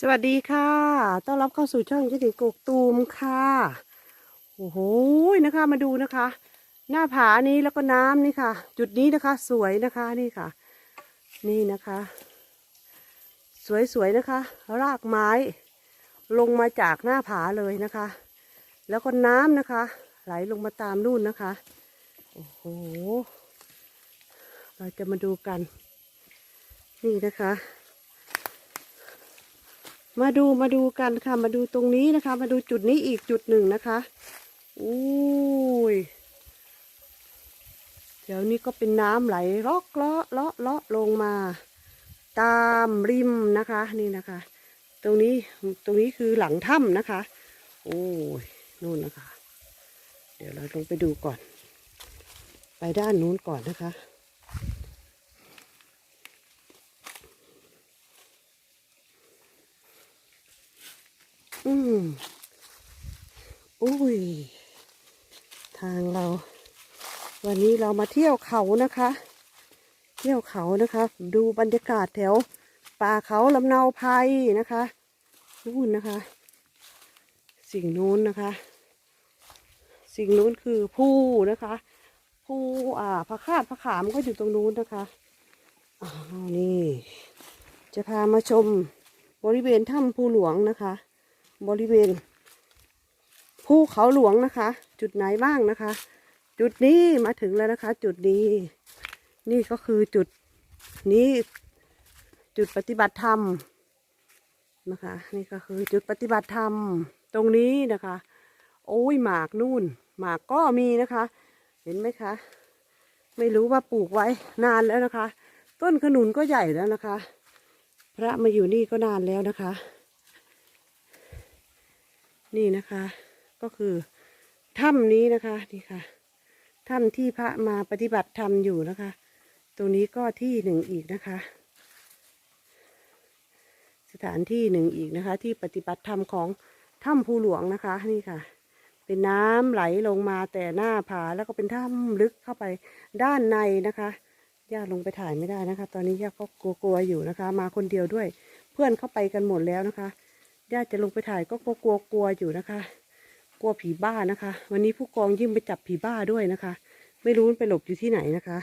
สวัสดีค่ะ ต้อนรับเข้าสู่ช่องยิติกกตูมค่ะ โอ้โห นะคะ มาดูนะคะ หน้าผานี้แล้วก็น้ำนี่ค่ะ จุดนี้นะคะ สวยนะคะนี่ค่ะ นี่นะคะ สวยๆนะคะ รากไม้ ลงมาจากหน้าผาเลยนะคะ แล้วก็น้ำนะคะ ไหลลงมาตามนู่นนะคะ โอ้โห เราจะมาดูกัน นี่นะคะ มาดูมาดูกันค่ะ มาดูตรงนี้นะคะ มาดูจุดนี้อีกจุดหนึ่งนะคะอุ้ยเดี๋ยวนี้ก็เป็นน้ำไหลลอกเลาะเลาะเลาะลงมา ตามริมนะคะนี่นะคะ ตรงนี้ตรงนี้คือหลังถ้ำนะคะ โอ้ยนู่นนะคะ เดี๋ยวเราลงไปดูก่อน ไปด้านนู้นก่อนนะคะ อืมอุ้ย ทางเรา วันนี้เรามาเที่ยวเขานะคะ เที่ยวเขานะคะ ดูบรรยากาศแถว ป่าเขาลำเนาไพรนะคะนู่นนะคะ สิ่งนู้นนะคะ สิ่งนู้นคือผู้นะคะ ผู้อ่าพระคาดพระขามก็อยู่ตรงนู้นนะคะอ้าวนี่ จะพามาชมบริเวณถ้ำภูหลวงนะคะ บริเวณภูเขาหลวงนะคะ จุดไหนบ้างนะคะ จุดนี้มาถึงแล้วนะคะ จุดนี้ นี่ก็คือจุดนี้จุดปฏิบัติธรรมนะคะ นี่ก็คือจุดปฏิบัติธรรมตรงนี้นะคะ โอ้ยหมากนู่น หมากก็มีนะคะ เห็นไหมคะ ไม่รู้ว่าปลูกไว้นานแล้วนะคะ ต้นขนุนก็ใหญ่แล้วนะคะ พระมาอยู่นี่ก็นานแล้วนะคะ นี่นะคะ ก็คือถ้ำนี้นะคะนี่ค่ะถ้ำที่พระมาปฏิบัติธรรมอยู่นะคะ ตรงนี้ก็ที่หนึ่งอีกนะคะ สถานที่หนึ่งอีกนะคะ ที่ปฏิบัติธรรมของถ้ำภูหลวงนะคะนี่ค่ะ เป็นน้ำไหลลงมาแต่หน้าผาแล้วก็เป็นถ้ำลึกเข้าไปด้านในนะคะย่าลงไปถ่ายไม่ได้นะคะ ตอนนี้ย่าก็กลัวๆอยู่นะคะ มาคนเดียวด้วย เพื่อนเข้าไปกันหมดแล้วนะคะ ญาติจะลงไปถ่ายก็กลัวกลัวกลัวอยู่นะคะ กลัวผีบ้านะคะ วันนี้ผู้กองยิ่งไปจับผีบ้าด้วยนะคะ ไม่รู้มันไปหลบอยู่ที่ไหนนะคะ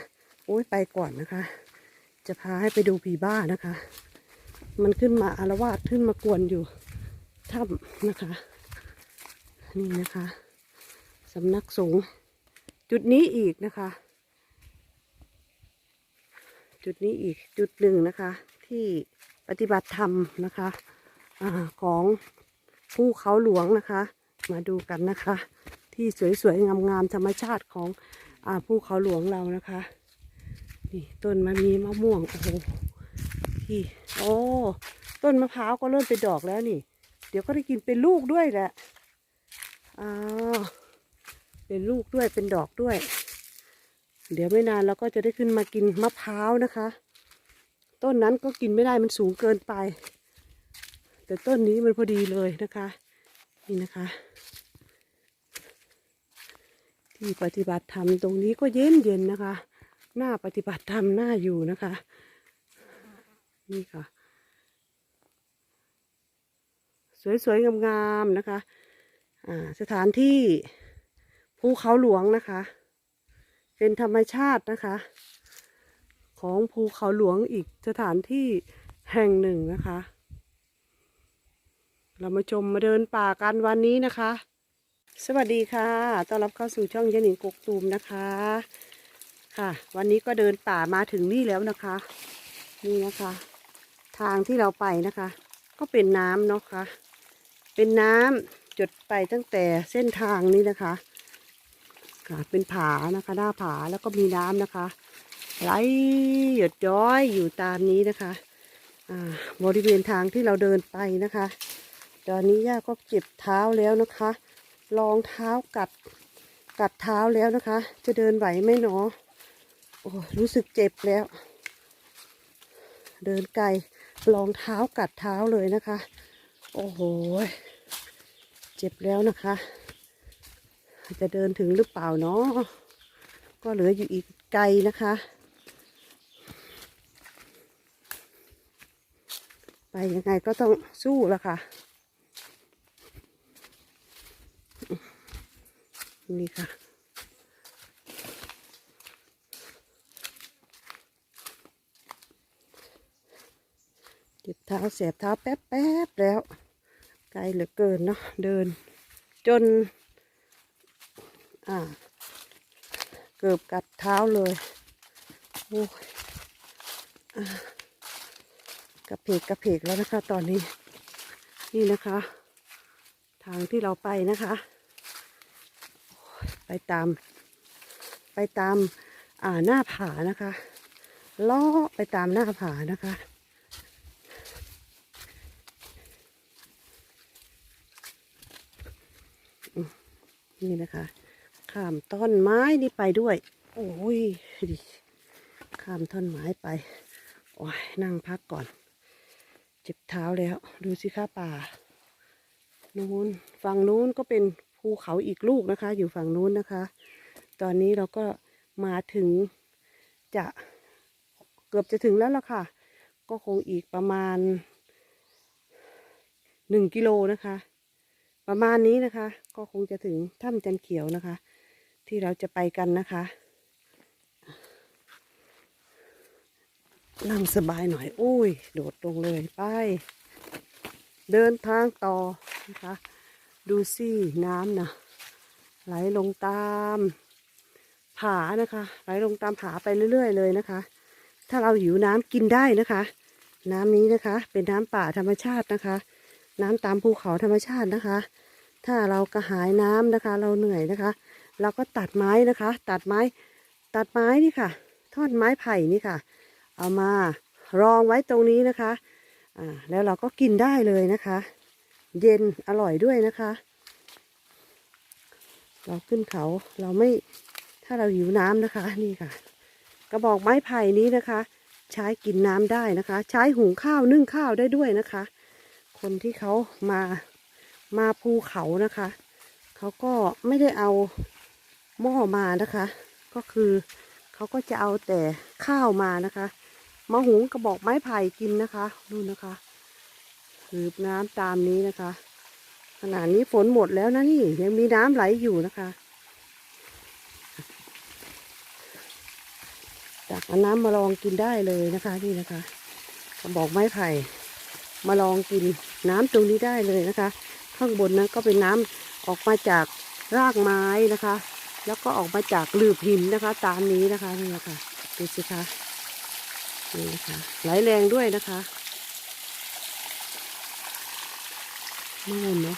โอ้ยไปก่อนนะคะ จะพาให้ไปดูผีบ้านะคะ มันขึ้นมาอารวาสขึ้นมากวนอยู่ถ้ำนะคะ นี่นะคะสำนักสงฆ์จุดนี้อีกนะคะ จุดนี้อีกจุดหนึ่งนะคะ ที่ปฏิบัติธรรมนะคะ อของภูเขาหลวงนะคะ มาดูกันนะคะ ที่สวยๆงามๆธรรมชาติของอภูเขาหลวงเรานะคะ นี่ต้นมันมีมะม่วงโอ้โหที่โอ้ต้นมะพร้าวก็เริ่มเป็นดอกแล้วนี่ เดี๋ยวก็ได้กินเป็นลูกด้วยแหละอ้าวเป็นลูกด้วยเป็นดอกด้วย เดี๋ยวไม่นานเราก็จะได้ขึ้นมากินมะพร้าวนะคะ ต้นนั้นก็กินไม่ได้มันสูงเกินไป แต่ต้นนี้มันพอดีเลยนะคะ นี่นะคะ ที่ปฏิบัติธรรมตรงนี้ก็เย็นเย็นนะคะ หน้าปฏิบัติธรรมหน้าอยู่นะคะ นี่ค่ะ สวยๆงามๆนะคะสถานที่ภูเขาหลวงนะคะ เป็นธรรมชาตินะคะ ของภูเขาหลวงอีกสถานที่แห่งหนึ่งนะคะ เรามาชมมาเดินป่ากันวันนี้นะคะ สวัสดีค่ะ ต้อนรับเข้าสู่ช่องยะหนิงกกตูมนะคะ ค่ะ วันนี้ก็เดินป่ามาถึงนี่แล้วนะคะ นี่นะคะ ทางที่เราไปนะคะ ก็เป็นน้ำเนาะค่ะเป็นน้ำจดไปตั้งแต่เส้นทางนี้นะคะ ค่ะ เป็นผานะคะ หน้าผาแล้วก็มีน้ำนะคะไหลหยดย้อยอยู่ตามนี้นะคะ บริเวณทางที่เราเดินไปนะคะ ตอนนี้ย่าก็เจ็บเท้าแล้วนะคะรองเท้ากัดกัดเท้าแล้วนะคะ จะเดินไหวไหมหนอ โอ้รู้สึกเจ็บแล้ว เดินไกลรองเท้ากัดเท้าเลยนะคะ โอ้โห เจ็บแล้วนะคะ จะเดินถึงหรือเปล่าเนาะก็เหลืออยู่อีกไกลนะคะ ไปยังไงก็ต้องสู้ละค่ะ นี่ค่ะ เจ็บเท้าเสียบเท้าแป๊บแป๊บแล้ว ไกลเหลือเกินเนาะเดิน จน อ่า เกือบกัดเท้าเลยโอ้ยกระเพกกระเพกแล้วนะคะตอนนี้ นี่นะคะ ทางที่เราไปนะคะ ไปตาม ไปตามอ่าหน้าผานะคะล้อไปตามหน้าผานะคะ นี่นะคะข้ามต้นไม้นี่ไปด้วย โอ้ยดิข้ามท่อนไม้ไป โอ้ยนั่งพักก่อน เจ็บเท้าแล้ว ดูสิค่ะป่านู้นฝั่งนู้นก็เป็น ภูเขาอีกลูกนะคะ อยู่ฝั่งนู้นนะคะ ตอนนี้เราก็มาถึงจะเกือบจะถึงแล้วล่ะค่ะ ก็คงอีกประมาณหนึ่งกิโลนะคะ ประมาณนี้นะคะ ก็คงจะถึงถ้ำจันเขียวนะคะ ที่เราจะไปกันนะคะนั่งสบายหน่อยอุ้ย โดดลงเลย ไป เดินทางต่อนะคะ ดูสิน้ำนะไหลลงตามผานะคะ ไหลลงตามผาไปเรื่อย ๆ เลยนะคะ ถ้าเราหิวน้ำกินได้นะคะ น้ำนี้นะคะ เป็นน้ำป่าธรรมชาตินะคะ น้ำตามภูเขาธรรมชาตินะคะ ถ้าเรากระหายน้ำนะคะ เราเหนื่อยนะคะ เราก็ตัดไม้นะคะ ตัดไม้ ตัดไม้นี่ค่ะท่อนไม้ไผ่นี่ค่ะ เอามารองไว้ตรงนี้นะคะ อ่า แล้วเราก็กินได้เลยนะคะ เย็นอร่อยด้วยนะคะ เราขึ้นเขาเราไม่ถ้าเราหิวน้ำนะคะนี่ค่ะ กระบอกไม้ไผ่นี้นะคะ ใช้กินน้ำได้นะคะ ใช้หุงข้าวนึ่งข้าวได้ด้วยนะคะ คนที่เขามามาภูเขานะคะ เขาก็ไม่ได้เอาหม้อมานะคะ ก็คือเขาก็จะเอาแต่ข้าวมานะคะ มาหุงกระบอกไม้ไผ่กินนะคะนู่นนะคะ หืบน้ำตามนี้นะคะ ขณะนี้ฝนหมดแล้วนะนี่ยังมีน้ำไหลอยู่นะคะตักน้ำมาลองกินได้เลยนะคะนี่นะคะกระบอกไม้ไผ่มาลองกินน้ำตรงนี้ได้เลยนะคะ ข้างบนนั้นก็เป็นน้ำออกมาจากรากไม้นะคะ แล้วก็ออกมาจากหลืบหินนะคะ ตามนี้นะคะนี่นะคะดูสิคะนี่นะคะไหลแรงด้วยนะคะ นู่นเนาะ